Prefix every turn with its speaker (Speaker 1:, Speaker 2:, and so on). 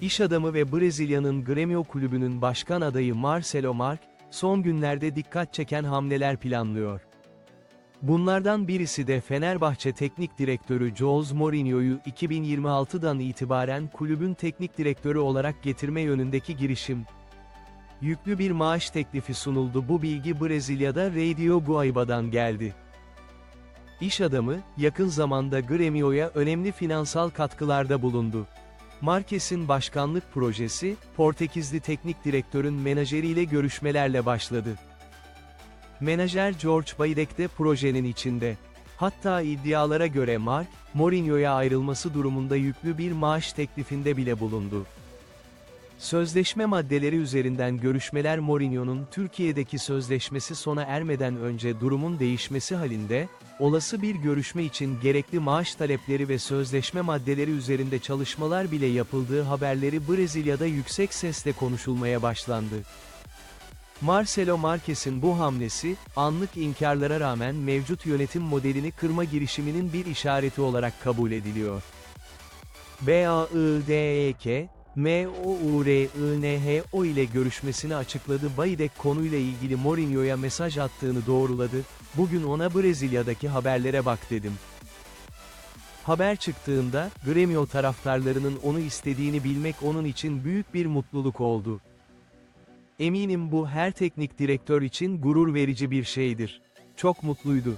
Speaker 1: İş adamı ve Brezilya'nın Grêmio kulübünün başkan adayı Marcelo Mark, son günlerde dikkat çeken hamleler planlıyor. Bunlardan birisi de Fenerbahçe Teknik Direktörü Jose Mourinho'yu 2026'dan itibaren kulübün teknik direktörü olarak getirme yönündeki girişim. Yüklü bir maaş teklifi sunuldu bu bilgi Brezilya'da Radio Guaiba'dan geldi. İş adamı, yakın zamanda Grêmio'ya önemli finansal katkılarda bulundu. Marquez'in başkanlık projesi, Portekizli teknik direktörün menajeriyle görüşmelerle başladı. Menajer George Baidek de projenin içinde. Hatta iddialara göre Mark, Mourinho'ya ayrılması durumunda yüklü bir maaş teklifinde bile bulundu. Sözleşme maddeleri üzerinden görüşmeler Mourinho'nun Türkiye'deki sözleşmesi sona ermeden önce durumun değişmesi halinde, olası bir görüşme için gerekli maaş talepleri ve sözleşme maddeleri üzerinde çalışmalar bile yapıldığı haberleri Brezilya'da yüksek sesle konuşulmaya başlandı. Marcelo Marquez'in bu hamlesi, anlık inkarlara rağmen mevcut yönetim modelini kırma girişiminin bir işareti olarak kabul ediliyor. BAIDEK, MOURINHO ile görüşmesini açıkladı Baidek konuyla ilgili Mourinho'ya mesaj attığını doğruladı, bugün ona Brezilya'daki haberlere bak dedim. Haber çıktığında, Grêmio taraftarlarının onu istediğini bilmek onun için büyük bir mutluluk oldu. Eminim bu her teknik direktör için gurur verici bir şeydir. Çok mutluydu.